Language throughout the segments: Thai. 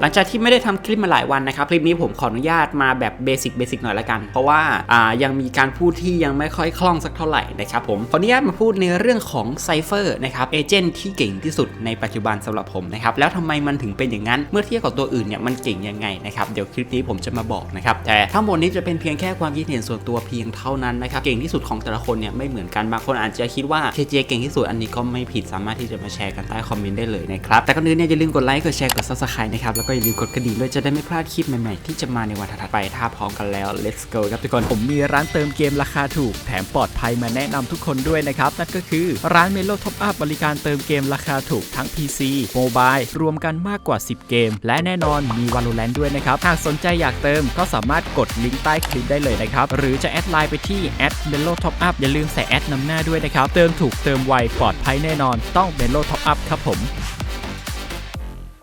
หลังจากที่ไม่ได้ทำคลิปมาหลายวันนะครับคลิปนี้ผมขออนุญาตมาแบบเบสิกเบสิกหน่อยละกัน เพราะว่าอ่ายังมีการพูดที่ยังไม่ค่อยคล่องสักเท่าไหร่นะครับผมขออนุญาตมาพูดในเรื่องของไซเฟอร์นะครับเอเจนต์ที่เก่งที่สุดในปัจจุบันสำหรับผมนะครับแล้วทำไมมันถึงเป็นอย่างนั้น เมื่อเทียบกับตัวอื่นเนี่ยมันเก่งยังไงนะครับเดี๋ยวคลิปนี้ผมจะมาบอกนะครับแต่ทั้งหมดนี้จะเป็นเพียงแค่ความคิดเห็นส่วนตัวเพียงเท่านั้นนะครับเก่งที่สุดของแต่ละคนเนี่ยไม่เหมือนกันบางคนอาจจะคิดว่า KJ เก่งที่สุดอันนี้ก็ไม่ผิดสามารถที่จะมาแชร์กันใต้คอมเมนต์ได้เลยนะครับแต่ก่อนอื่นเนี่ยอย่าลืมกดไลค์กดแชร์กด subscribe นะครับแล้วก็อย่าลืมกดกระดิ่งด้วยจะได้ไม่พลาดคลิปใหม่ๆ ที่จะมาในวันถัดไปถ้าพร้อมกันแล้ว let's go ครับทุกคน ผมมีร้านเติมเกมราคาถูก แถมปลอดภัยมาแนะนำทุกคนด้วยนะครับ นั่นก็คือร้าน Melo Top Up บริการเติมเกมราคาถูกทั้ง PC Mobile รวมกันมากกว่า 10 เกม และแน่นอนมี Valorant ด้วยนะครับ หากสนใจอยากเติมก็สามารถกดลิงก์ใต้คลิปได้เลยนะครับ หรือจะแอดไลน์ไปที่ @melo top up อย่าลืมใส่แอดนำหน้าด้วยนะครับ เติมถูกเติมไวปลอดภัยแน่นอน ต้อง Melo Top Up ครับผม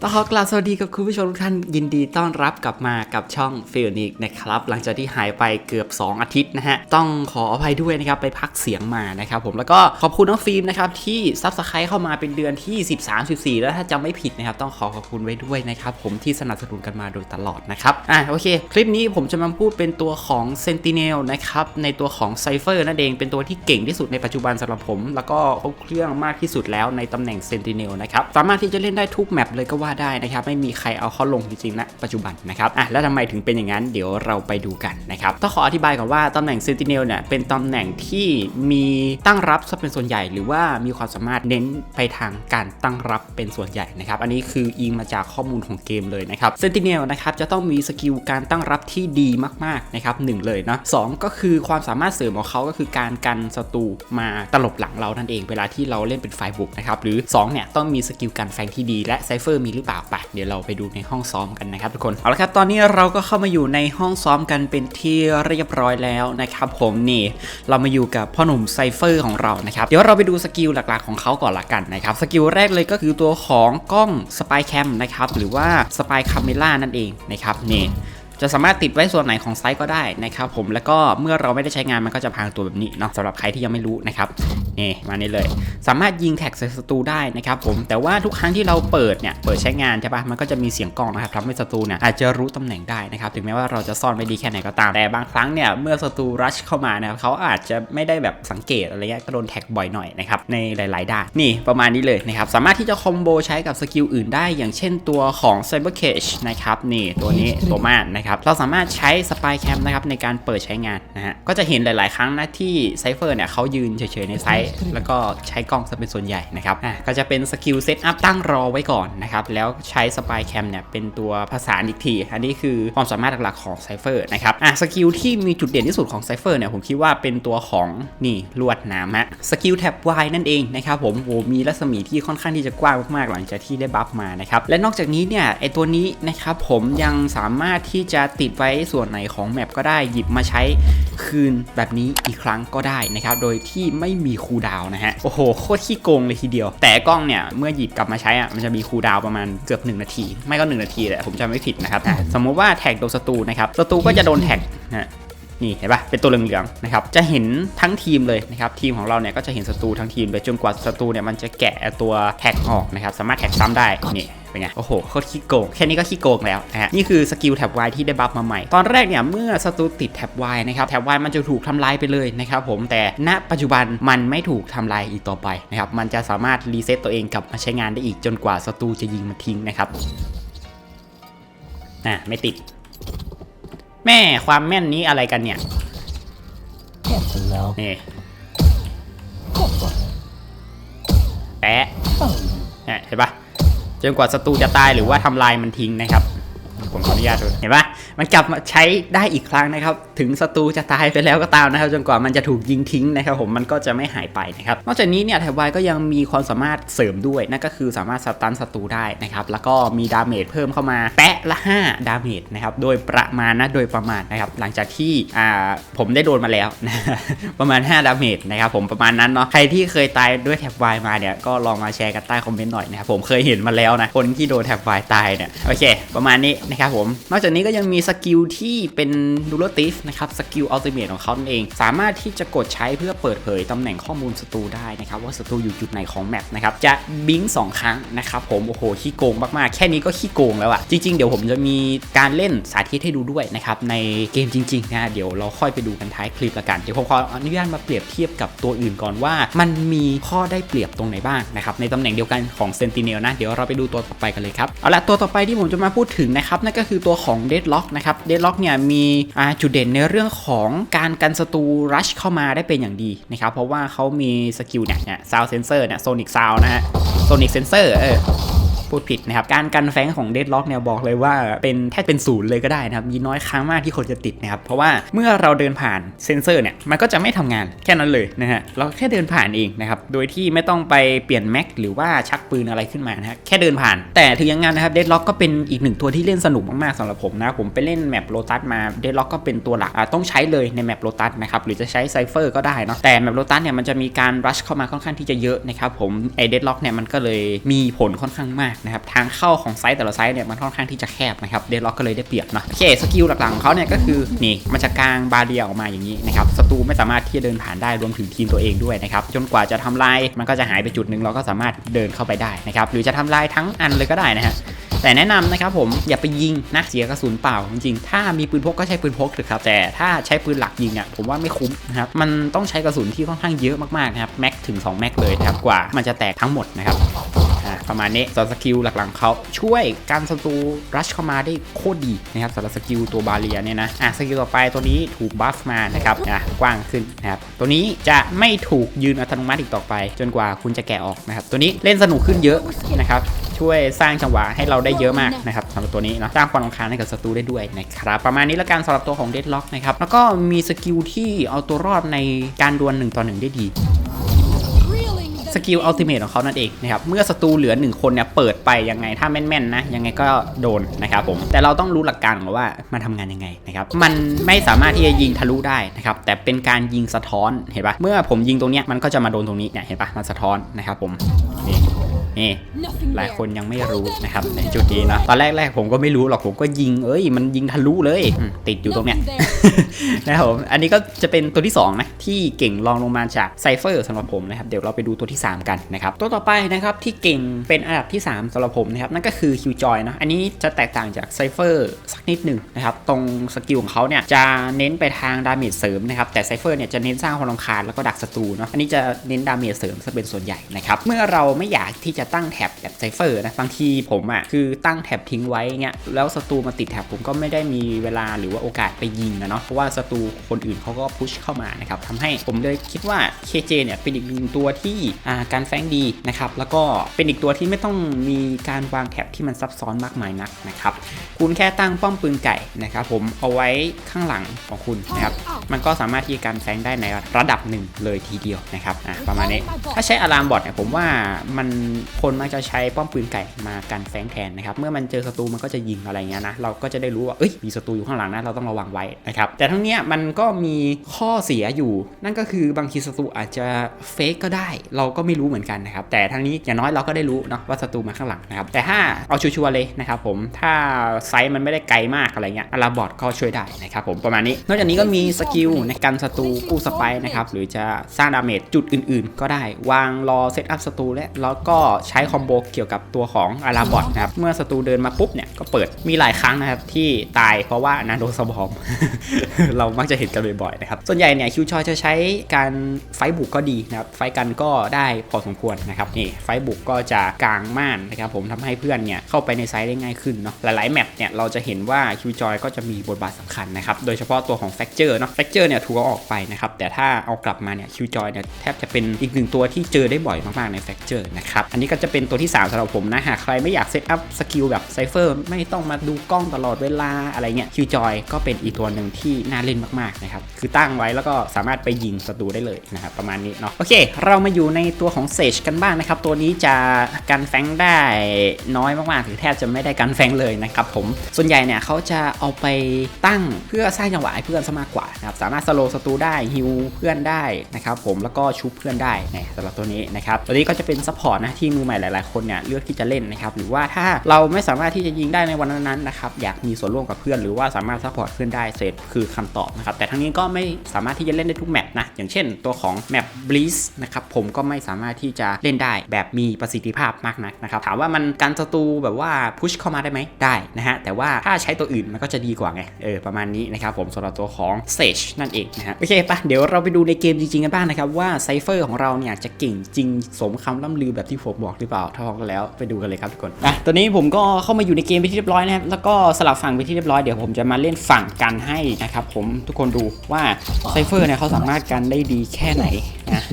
ต้องขอกราบสวัสดีกับคุณผู้ชมทุกท่านยินดีต้อนรับกลับมากับช่องฟิลนิกนะครับ หลังจากที่หายไปเกือบ 2 อาทิตย์นะฮะ ต้องขออภัยด้วยนะครับ ไปพักเสียงมานะครับผมแล้วก็ขอบคุณน้องฟิล์มนะครับ ที่ซับสไครต์เข้ามาเป็นเดือนที่ 13 14 แล้วถ้าจำไม่ผิดนะครับ ต้องขอขอบคุณไว้ด้วยนะครับ ผมที่สนับสนุนกันมาโดยตลอดนะครับ อะโอเค คลิปนี้ผมจะมาพูดเป็นตัวของ Sentinel นะครับในตัวของ Cypher นั่นเองเป็นตัวที่เก่งที่สุดในปัจจุบันสำหรับผม แล้วก็ครบเครื่องมากที่สุดแล้วในตำแหน่ง Sentinel นะครับสามารถที่จะเล่นได้ทุกแมปเลยก็ว่าได้นะครับ ไม่มีใครเอาเขาลงจริงๆนะปัจจุบันนะครับอะแล้วทำไมถึงเป็นอย่างนั้นเดี๋ยวเราไปดูกันนะครับต้องขออธิบายก่อนว่าตำแหน่ง Sentinel เนี่ยเป็นตำแหน่งที่มีตั้งรับซะเป็นส่วนใหญ่ หรือว่ามีความสามารถเน้นไปทางการตั้งรับเป็นส่วนใหญ่นะครับ อันนี้คืออิงมาจากข้อมูลของเกมเลยนะครับ Sentinel นะครับจะต้องมีสกิลการตั้งรับที่ดีมากๆนะครับหนึ่งเลยเนาะสองก็คือความสามารถเสริมของเขาก็คือการกันศัตรูมาตลบหลังเรานั่นเอง เวลาที่เราเล่นเป็นฝ่ายบุกนะครับหรือสองเนี่ยต้องมีสกิลการแฟงที่ดีและไซเฟอร์มีหรือเปล่าไปเดี๋ยวเราไปดูในห้องซ้อมกันนะครับทุกคนเอาละครับตอนนี้เราก็เข้ามาอยู่ในห้องซ้อมกันเป็นที่เรียบร้อยแล้วนะครับผมนี่เรามาอยู่กับพ่อหนุ่มไซเฟอร์ของเรานะครับเดี๋ยวเราไปดูสกิลหลักๆของเขาก่อนละกันนะครับสกิลแรกเลยก็คือตัวของกล้องสปายแคมนะครับหรือว่าสปายคาเมล่านั่นเองนะครับนี่ จะสามารถติดไว้ส่วนไหนของไซต์ก็ได้นะครับผมแล้วก็เมื่อเราไม่ได้ใช้งานมันก็จะพางตัวแบบนี้เนาะสำหรับใครที่ยังไม่รู้นะครับนี่มานี่เลย สามารถยิงแท็กใส่ศัตรูได้นะครับผมแต่ว่าทุกครั้งที่เราเปิดเนี่ยเปิดใช้งานใช่ปะมันก็จะมีเสียงกล้องนะครับทำให้ศัตรูเนี่ยอาจจะรู้ตำแหน่งได้นะครับถึงแม้ว่าเราจะซ่อนไว้ดีแค่ไหนก็ตามแต่บางครั้งเนี่ยเมื่อศัตรูรัชเข้ามานะครับเขาอาจจะไม่ได้แบบสังเกตอะไรเงี้ยก็โดนแท็กบ่อยหน่อยนะครับในหลายๆด้านนี่ประมาณนี้เลยนะครับสามารถที่จะคอมโบใช้กับสกิลอื่นได้ อย่างเช่นตัวของ Cyber Cage นะครับนี่ตัวนี้ตัวมานนะครับเราสามารถใช้สปายแคมนะครับในการเปิดใช้งานนะฮะก็จะเห็นหลาย ๆ ครั้งนะที่ไซเฟอร์เนี่ยเขายืนเฉย ๆ ในไซต์แล้วก็ใช้กล้องซะเป็นส่วนใหญ่นะครับอะก็จะเป็นสกิลเซตอัพตั้งรอไว้ก่อนนะครับแล้วใช้สปายแคมเนี่ยเป็นตัวภาษานอีกที อันนี้คือความสามารถหลัก ๆ ของไซเฟอร์นะครับอะสกิลที่มีจุดเด่นที่สุดของไซเฟอร์เนี่ยผมคิดว่าเป็นตัวของนี่ลวดหน้ำฮะสกิลแท็บวนั่นเองนะครับผมโอ้มีรัศมีที่ค่อนข้างที่จะกว้างมาก ๆ หลังจากที่ได้บัฟมานะครับและนอกจากนี้เนี่ยไอตัวนี้นะครับผมยังสามารถที่จะติดไว้ส่วนไหนของแมปก็ได้หยิบมาใช้คืนแบบนี้อีกครั้งก็ได้นะครับโดยที่ไม่มีคูดาวนะฮะโอ้โหโคตรขี้โกงเลยทีเดียว แต่กล้องเนี่ยเมื่อหยิบกลับมาใช้อะมันจะมีคูดาวประมาณเกือบ 1 นาที ไม่ก็ 1 นาทีแหละผมจำไม่ผิดนะครับอ่สมมุติว่าแท็กโดนศัตรูนะครับศัตรูก็จะโดนแท็กนะนี่เห็นปะเป็นตัวเหลืองๆนะครับ จะเห็นทั้งทีมเลยนะครับ ทีมของเราเนี่ยก็จะเห็นศัตรูทั้งทีมเลยจนกว่าศัตรูเนี่ยมันจะแกะตัวแท็กออกนะครับ สามารถแท็กซ้ำได้ นี่ เป็นไง โอ้โหโคตรขี้โกง แค่นี้ก็ขี้โกงแล้วนะฮะนี่คือสกิลแท็บ Y ที่ได้บัฟมาใหม่ ตอนแรกเนี่ยเมื่อศัตรูติดแท็บ Y นะครับแท็บ Y มันจะถูกทำลายไปเลยนะครับผมแต่ณปัจจุบันมันไม่ถูกทำลายอีกต่อไปนะครับมันจะสามารถรีเซ็ตตัวเองกลับมาใช้งานได้อีกจนกว่าศัตรูจะยิงมันทิ้งนะครับอะไม่ติด แม่ความแม่นนี้อะไรกันเนี่ย Hello. นี่แปะเนี่ยเห็นปะ จนกว่าศัตรูจะตายหรือว่าทำลายมันทิ้งนะครับ ผมขออนุญาตดูเห็นปะมันกลับมาใช้ได้อีกครั้งนะครับ ถึงศัตรูจะตายไปแล้วก็ตามนะครับ จนกว่ามันจะถูกยิงทิ้งนะครับผมมันก็จะไม่หายไปนะครับ นอกจากนี้เนี่ยแถบวายก็ยังมีความสามารถเสริมด้วยนั่นก็คือสามารถสตันศัตรูได้นะครับแล้วก็มีดาเมจเพิ่มเข้ามาแปะละ 5 ดาเมจนะครับโดยประมาณนะโดยประมาณนะครับหลังจากที่อ่าผมได้โดนมาแล้วนะประมาณ 5 ดาเมจนะครับผมประมาณนั้นเนาะใครที่เคยตายด้วยแท็บไวมาเนี่ยก็ลองมาแชร์กันใต้คอมเมนต์หน่อยนะครับผมเคยเห็นมาแล้วนะคนที่โดนแท็บไวตายเนี่ยโอเค ประมาณนี้นะครับผม นอกจากนี้ก็ยังมีสกิลที่เป็นดูโรติฟนะครับสกิลอัลติเมทของเขานั่นเอง สามารถที่จะกดใช้เพื่อเปิดเผยตำแหน่งข้อมูลศัตรูได้นะครับว่าศัตรูอยู่จุดไหนของแมปนะครับจะบิงสองครั้งนะครับผมโอ้โหขี้โกงมากๆ แค่นี้ก็ขี้โกงแล้วอะจริงๆ เดี๋ยวผมจะมีการเล่นสาธิตให้ดูด้วยนะครับในเกมจริงๆนะเดี๋ยวเราค่อยไปดูกันท้ายคลิปละกันเดี๋ยวผมขออนุญาตมาเปรียบเทียบกับตัวอื่นก่อนว่า มันมีข้อได้เปรียบตรงไหนบ้างนะครับในตำแหน่งเดียวกันของเซนติเนลนะเดี๋ยวเราไปดูตัวต่อไปกันเลยครับเอาละตัวต่อไปที่ผมจะมาพูดถึงนะครับนั่นก็คือตัวของ Deadlock นะครับ Deadlock เนี่ยมีจุดเด่นในเรื่องของการกันศัตรูรัชเข้ามาได้เป็นอย่างดีนะครับ เพราะว่าเขามีสกิลเนี่ยเนี่ยซาวเซนเซอร์เนี่ยโซนิกซาวนะฮะโซนิกเซนเซอร์เออ พูดผิดนะครับ การกันแฟงของเดดล็อกเนี่ยบอกเลยว่าเป็นแทบเป็นศูนย์เลยก็ได้นะครับมีน้อยครั้งมากที่คนจะติดนะครับ เพราะว่าเมื่อเราเดินผ่านเซนเซอร์เนี่ยมันก็จะไม่ทำงานแค่นั้นเลยนะฮะเราแค่เดินผ่านเองนะครับโดยที่ไม่ต้องไปเปลี่ยนแม็กหรือว่าชักปืนอะไรขึ้นมานะฮะแค่เดินผ่าน แต่ถึงอย่างนั้นนะครับเดดล็อกก็เป็นอีกหนึ่งตัวที่เล่นสนุกมากๆสำหรับผมนะผมไปเล่นแมปโลตัสมาเดดล็อกก็เป็นตัวหลักต้องใช้เลยในแมปโลตัสนะครับหรือจะใช้ไซเฟอร์ก็ได้เนาะแต่แมปโลตัสเนี่ยมันจะมีการรัชเข้ามาค่อนข้างที่จะเยอะนะครับผมไอเดดล็อกเนี่ยมันก็เลยมีผลค่อนข้างมากนะครับทางเข้าของไซต์แต่ละไซต์เนี่ยมันค่อนข้างที่จะแคบนะครับเดดล็อกก็เลยได้เปรียบเนาะโอเคสกิลหลักๆของเขาเนี่ยก็คือนี่มันจะกางบาเรียออกมาอย่างนี้นะครับศัตรูไม่สามารถที่จะเดินผ่านได้รวมถึงทีมตัวเองด้วยนะครับจนกว่าจะทำลายมันก็จะหายไปจุดหนึ่งเราก็สามารถเดินเข้าไปได้นะครับหรือจะทำลายทั้งอันเลยก็ได้นะฮะแต่แนะนำนะครับผมอย่าไปยิงนะเสียกระสุนเปล่าจริงๆถ้ามีปืนพกก็ใช้ปืนพกเถอะครับแต่ถ้าใช้ปืนหลักยิงอะผมว่าไม่คุ้มนะครับมันต้องใช้กระสุนที่ค่อนข้างเยอะมากๆนะครับแม็กถึง2แม็กเลยนะครับกว่ามันจะแตกทั้งหมดนะครับ ประมาณนี้สำหรับสกิลหลักๆเขาช่วยการศัตรูรัชเข้ามาได้โคตรดีนะครับสำหรับสกิลตัวบาเรียเนี่ยนะอะสกิลต่อไปตัวนี้ถูกบัฟมานะครับอะกว้างขึ้นนะครับตัวนี้จะไม่ถูกยืนอัตโนมัติอีกต่อไป จนกว่าคุณจะแกะออกนะครับตัวนี้เล่นสนุกขึ้นเยอะนะครับช่วยสร้างจังหวะให้เราได้เยอะมากนะครับสำหรับตัวนี้เนาะสร้างความรำคาญให้กับศัตรูได้ด้วยนะครับประมาณนี้และกันสำหรับตัวของ Deadlock นะครับแล้วก็มีสกิลที่เอาตัวรอดในการดวล1ต่อ1ได้ดี สกิลอัลติเมทของเขานั่นเองนะครับเมื่อศัตรูเหลือ 1 คนเนี่ยเปิดไปยังไงถ้าแม่นๆนะยังไงก็โดนนะครับผมแต่เราต้องรู้หลักการของว่ามันทำงานยังไงนะครับมันไม่สามารถที่จะยิงทะลุได้นะครับแต่เป็นการยิงสะท้อนเห็นปะเมื่อผมยิงตรงเนี้ยมันก็จะมาโดนตรงนี้เนี่ยเห็นปะมันสะท้อนนะครับผมนี่ นี่หลายคนยังไม่รู้นะครับในจุดนี้นะตอนแรกๆผมก็ไม่รู้หรอกผมก็ยิงเอ้ยมันยิงทะลุเลยอืมติดอยู่ตรงเนี้ยนะครับผมอันนี้ก็จะเป็นตัวที่2นะที่เก่งรองลงมาจากไซเฟอร์สำหรับผมนะครับเดี๋ยวเราไปดูตัวที่ 3 กันนะครับตัวต่อไปนะครับที่เก่งเป็นอันดับที่ 3สำหรับผมนะครับนั่นก็คือคิวจอยนะอันนี้จะแตกต่างจากไซเฟอร์สักนิดหนึ่งนะครับตรงสกิลของเขาเนี่ยจะเน้นไปทางดาเมจเสริมนะครับแต่ไซเฟอร์เนี่ยจะเน้นสร้างความรำคาญแล้วก็ดักศัตรูเนาะอันนี้จะเน้นดาเมจเสริมซะเป็นส่วนใหญ่นะครับเมื่อเราไม่อยากที่จะตั้งแท็บแบบไซเฟอร์นะบางทีผมอะคือตั้งแท็บทิ้งไว้เงี้ยแล้วศัตรูมาติดแท็บผมก็ไม่ได้มีเวลาหรือว่าโอกาสไปยิงนะเนาะเพราะว่าศัตรูคนอื่นเขาก็พุชเข้ามานะครับทำให้ผมเลยคิดว่า KJ เนี่ยเป็นอีกหนึ่งตัวที่อ่าการแฟงดีนะครับแล้วก็เป็นอีกตัวที่ไม่ต้องมีการวางแท็บที่มันซับซ้อนมากมายนักนะครับคุณแค่ตั้งป้อมปืนไก่นะครับผมเอาไว้ข้างหลังของคุณนะครับมันก็สามารถที่จะการแฟงได้ในระดับหนึ่งเลยทีเดียวนะครับอะประมาณนี้ถ้าใช้อะลามบอทเนี่ยผมว่ามันคนมักจะใช้ป้อมปืนไก่มากันแฟงแทนนะครับ เมื่อมันเจอศัตรูมันก็จะยิงอะไรเงี้ยนะ เราก็จะได้รู้ว่า เอ้ย มีศัตรูอยู่ข้างหลังนะ เราต้องระวังไว้นะครับ แต่ทั้งเนี้ยมันก็มีข้อเสียอยู่ นั่นก็คือบางทีศัตรูอาจจะเฟกก็ได้ เราก็ไม่รู้เหมือนกันนะครับ แต่ทั้งนี้อย่างน้อยเราก็ได้รู้เนาะว่าศัตรูมาข้างหลังนะครับ แต่ถ้าเอาชัวร์เลยนะครับผม ถ้าไซส์มันไม่ได้ไกลมากอะไรเงี้ยอะลาบอทก็ช่วยได้นะครับผมประมาณนี้ นอกจากนี้ก็มีสกิลในการศัตรูกู้สไปร์นะครับ หรือจะสร้างดาเมจจุดอื่น ๆ ก็ได้ วางรอเซตอัพศัตรูและแล้วก็ใช้คอมโบเกี่ยวกับตัวของอาราบอทนะครับเมื่อศัตรูเดินมาปุ๊บเนี่ยก็เปิดมีหลายครั้งนะครับที่ตายเพราะว่านาโดนสบอม เรามักจะเห็นกันบ่อยๆนะครับส่วนใหญ่เนี่ยคิวชอยจะใช้การไฟบุกก็ดีนะครับไฟกันก็ได้พอสมควรนะครับนี่ไฟบุกก็จะกลางม่านนะครับผมทำให้เพื่อนเนี่ยเข้าไปในไซต์ได้ง่ายขึ้นเนาะหลายๆแมปเนี่ยเราจะเห็นว่าคิวจอยก็จะมีบทบาทสำคัญนะครับโดยเฉพาะตัวของแฟกเจอร์เนาะแฟกเจอร์เนี่ยถูกเอาออกไปนะครับแต่ถ้าเอากลับมาเนี่ยคิวจอยเนี่ยแทบจะเป็นอีกหนึ่งตัวที่เจอได้บ่อยมากๆในแฟกเจอร์นะครับอันนี้ก็จะเป็นตัวที่ 3สำหรับผมนะ หากใครไม่อยากเซตอัพสกิลแบบไซเฟอร์ไม่ต้องมาดูกล้องตลอดเวลาอะไรเงี้ยคิวจอยก็เป็นอีกตัวหนึ่งที่น่าเล่นมากๆนะครับ คือตั้งไว้แล้วก็สามารถไปยิงศัตรูได้เลยนะครับประมาณนี้เนาะโอเค เรามาอยู่ในตัวของเซจกันบ้างนะครับ ตัวนี้จะกันแฟงได้น้อยมากๆหรือแทบจะไม่ได้กันแฟงเลยนะครับผมส่วนใหญ่เนี่ยเขาจะเอาไปตั้งเพื่อสร้างจังหวะให้เพื่อนซะมากกว่านะครับสามารถสโลว์ศัตรูได้ฮิวเพื่อนได้นะครับผมแล้วก็ชุบเพื่อนได้นะสำหรับตัวนี้นะครับตัวนี้ก็จะเป็นซัพพอร์ตนะที่มืออใหม่หลาย ๆ คนเนี่ยเลือกที่จะเล่นนะครับหรือว่าถ้าเราไม่สามารถที่จะยิงได้ในวันนั้นๆนะครับอยากมีส่วนร่วมกับเพื่อนหรือว่าสามารถซัพพอร์ตเพื่อนได้เซตคือคำตอบนะครับแต่ทั้งนี้ก็ไม่สามารถที่จะเล่นได้ทุกแมปนะอย่างเช่น ตัวของแมป b l e e z นะครับผมก็ไม่สามารถที่จะเล่นได้แบบมีประสิทธิภาพมากนักนะครับถามว่ามันการศัตรูแบบว่าพุชเข้ามาได้ไหมได้นะฮะแต่ว่าถ้าใช้ตัวอื่นมันก็จะดีกว่าไงเออประมาณนี้นะครับผมสำหรับตัวของ Sage นั่นเองนะฮะโอเคปะเดี๋ยวเราไปดูในเกมจริงๆกันบ้างนะครับว่าไซเฟอร์ของเราเนี่ยจะเก่งจริงสมคำล่ำลือแบบที่ผมบอกหรือเปล่า ถ้าพร้อมกันแล้วไปดูกันเลยครับทุกคนอะตอนนี้ผมก็เข้ามาอยู่ในเกมไปที่เรียบร้อยนะครับแล้วก็สลับฝั่งไปที่เรียบร้อยเดี๋ยวผมจะมาเล่นฝั่งกันให้นะครับผมทุกคนดูว่าไซเฟอร์เนี่ยเขาสามารถกันได้ดีแค่ไหนนะ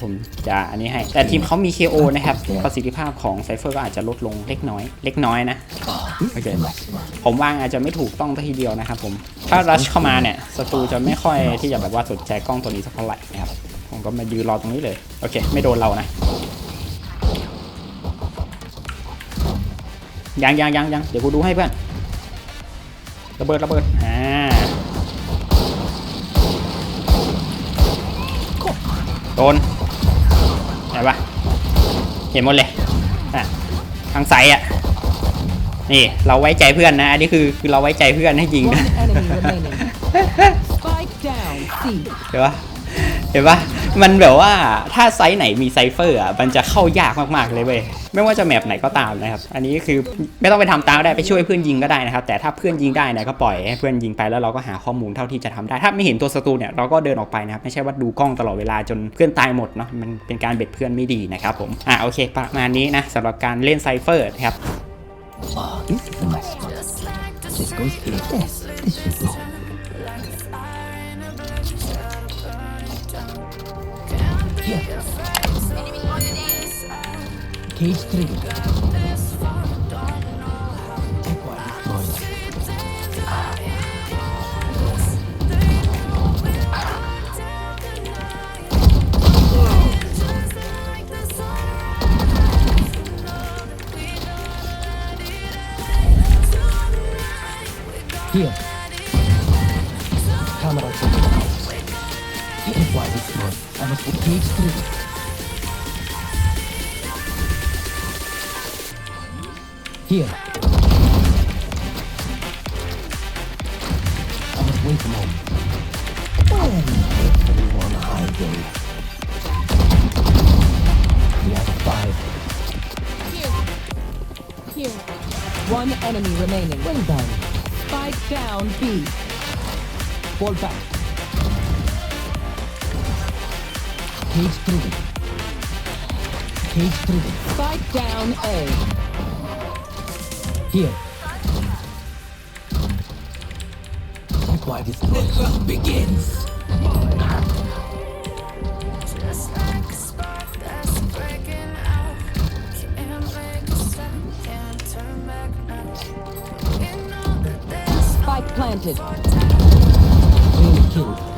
ผมจะอันนี้ให้แต่ทีมเขามี KO นะครับประสิทธิภาพของไซเฟอร์ก็อาจจะลดลงเล็กน้อย เล็กน้อยนะโอเคผมวางอาจจะไม่ถูกต้องทีเดียวนะครับผมถ้ารัชเข้ามาเนี่ยศัตรูจะไม่ค่อยที่จะแบบว่าสนใจกล้องตัวนี้สักเท่าไหร่นะครับผมก็มายืนรอตรงนี้เลย โอเค ไม่โดนเรานะ ยังยังยังยังเดี๋ยวกูดูให้เพื่อนระเบิดระเบิดอ่าโดนไหนวะเห็นหมดเลยอะทางไซด์อะนี่เราไว้ใจเพื่อนนะอันนี้คือคือเราไว้ใจเพื่อนให้ยิง One นะ enemy remaining. Spike down. C. เห็นปะ เห็นปะมันแบบว่าถ้าไซส์ไหนมีไซเฟอร์อะมันจะเข้ายากมากๆเลยเว้ยไม่ว่าจะแมปไหนก็ตามนะครับ อันนี้คือไม่ต้องไปทำตามได้ไปช่วยเพื่อนยิงก็ได้นะครับ แต่ถ้าเพื่อนยิงได้นี่ยก็ปล่อยให้เพื่อนยิงไปแล้วเราก็หาข้อมูลเท่าที่จะทำได้ ถ้าไม่เห็นตัวศัตรูเนี่ยเราก็เดินออกไปนะครับ ไม่ใช่ว่าดูกล้องตลอดเวลาจนเพื่อนตายหมดเนาะมันเป็นการเบ็ดเพื่อนไม่ดีนะครับผมอะโอเคประมาณนี้นะสำหรับการเล่นไซเฟอร์นะครับ ケイレビだ。I must put cage trigger. Here. I must wait a moment. When everyone hiding. We have five. Here. One enemy remaining. Well done. Spike down. B. Fall back. Cage three. Cage three. Fight down A. Here. Why this hunt begins. Spike planted. Killed.